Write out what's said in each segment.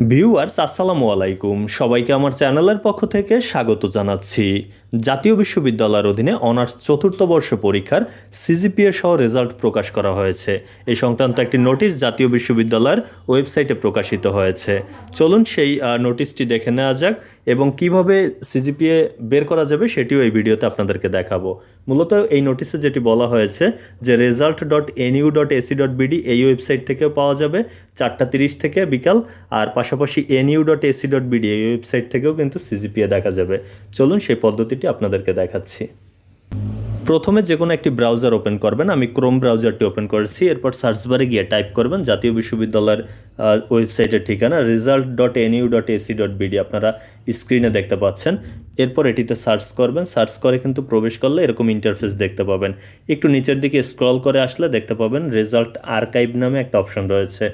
Viewers আসসালামু আলাইকুম সবাইকে আমার চ্যানেলের পক্ষ থেকে স্বাগত জানাচ্ছি। জাতীয় বিশ্ববিদ্যালয়ের অধীনে অনার্স চতুর্থ বর্ষ পরীক্ষার সিজিপিএ সহ রেজাল্ট প্রকাশ করা হয়েছে। এই সংক্রান্ত একটি নোটিশ জাতীয় বিশ্ববিদ্যালয়ের ওয়েবসাইটে প্রকাশিত হয়েছে। চলুন সেই নোটিশটি দেখে নেওয়া যাক এবং কীভাবে সিজিপিএ বের করা যাবে সেটিও এই ভিডিওতে আপনাদেরকে দেখাবো। মূলত এই নোটিশে যেটি বলা হয়েছে যে result dot NU dot AC dot BD এই ওয়েবসাইট থেকেও পাওয়া যাবে, চারটা তিরিশ থেকে বিকাল, আর পাশাপাশি NU dot AC dot BD এই ওয়েবসাইট থেকেও কিন্তু সিজিপিএ দেখা যাবে। চলুন সেই পদ্ধতিটি আপনাদেরকে দেখাচ্ছি। প্রথমে যে কোনো একটি ব্রাউজার ওপেন করবেন। আমি ক্রোম ব্রাউজারটি ওপেন করেছি। এরপর সার্চ বারে গিয়ে টাইপ করবেন। জাতীয় বিশ্ববিদ্যালয়ের ওয়েবসাইটের ঠিকানা result dot NU dot AC dot BD আপনারা স্ক্রিনে দেখতে পাচ্ছেন। এরপর এটিতে সার্চ করবেন। সার্চ করে কিন্তু প্রবেশ করলে এরকম ইন্টারফেস দেখতে পাবেন। একটু নিচের দিকে স্ক্রল করে আসলে দেখতে পাবেন রেজাল্ট আর্কাইভ নামে একটা অপশন রয়েছে।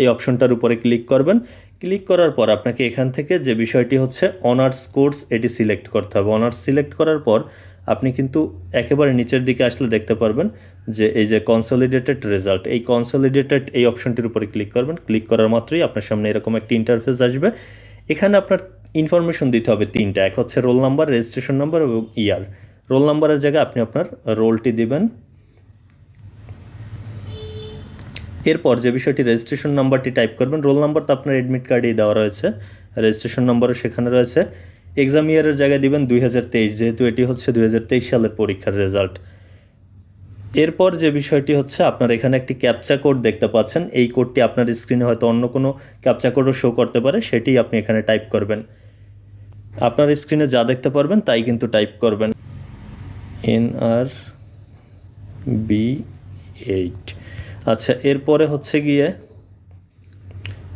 এই অপশনটার উপরে ক্লিক করবেন। ক্লিক করার পর আপনাকে এখান থেকে যে বিষয়টি হচ্ছে অনার্স কোর্স, এটি সিলেক্ট করতে হবে। অনার্স সিলেক্ট করার পর আপনি কিন্তু একেবারে নিচের দিকে আসলে দেখতে পারবেন যে এই যে কনসলিডেটেড রেজাল্ট এই কনসলিডেটেড এই অপশনটির উপরে ক্লিক করবেন। ক্লিক করার মাত্রই আপনার সামনে এরকম একটি ইন্টারফেস আসবে। এখানে আপনার ইনফরমেশন দিতে হবে তিনটা, এক হচ্ছে রোল নাম্বার রেজিস্ট্রেশন নাম্বার এবং ইয়ার রোল নাম্বারের জায়গায় আপনি আপনার রোলটি দিবেন। এরপর যে বিষয়টি রেজিস্ট্রেশন নাম্বারটি টাইপ করবেন রোল নাম্বার তো আপনার অ্যাডমিট কার্ডেই দেওয়া রয়েছে। রেজিস্ট্রেশন নাম্বারও সেখানে রয়েছে। এক্সাম ইয়ারের জায়গায় দিবেন দুই হাজার তেইশ, যেহেতু এটি হচ্ছে দুই সালের পরীক্ষার রেজাল্ট এরপর যে বিষয়টি হচ্ছে, আপনার এখানে একটি ক্যাপচা কোড দেখতে পাচ্ছেন। এই কোডটি আপনার স্ক্রিনে হয়তো অন্য কোনো ক্যাপচা কোডও শো করতে পারে, সেটি আপনি এখানে টাইপ করবেন। আপনার স্ক্রিনে যা দেখতে পারবেন, তাই কিন্তু টাইপ করবেন। এন আর বি এইট আচ্ছা এরপরে হচ্ছে গিয়ে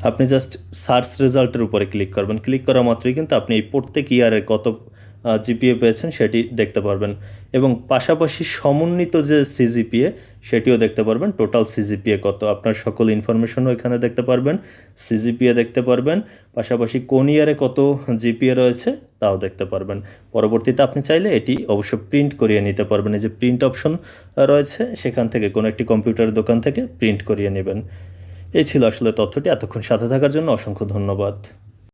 আপনি জাস্ট সার্চ রেজাল্টের উপরে ক্লিক করবেন। ক্লিক করা মাত্রই কিন্তু আপনি এই প্রত্যেক ইয়ারে কত জিপিএ পেয়েছেন সেটি দেখতে পারবেন। এবং পাশাপাশি সমন্বিত যে সিজিপিএ সেটিও দেখতে পারবেন। টোটাল সিজিপিএ কত, আপনার সকল ইনফরমেশনও এখানে দেখতে পারবেন। সিজিপিএ দেখতে পারবেন। পাশাপাশি কোন ইয়ারে কত জিপিএ রয়েছে তাও দেখতে পারবেন। পরবর্তীতে আপনি চাইলে এটি অবশ্য প্রিন্ট করিয়ে নিতে পারবেন। এই যে প্রিন্ট অপশন রয়েছে, সেখান থেকে কোনো একটি কম্পিউটারের দোকান থেকে প্রিন্ট করিয়ে নেবেন। এই ছিল আসলে তথ্যটি। এতক্ষণ সাথে থাকার জন্য অসংখ্য ধন্যবাদ।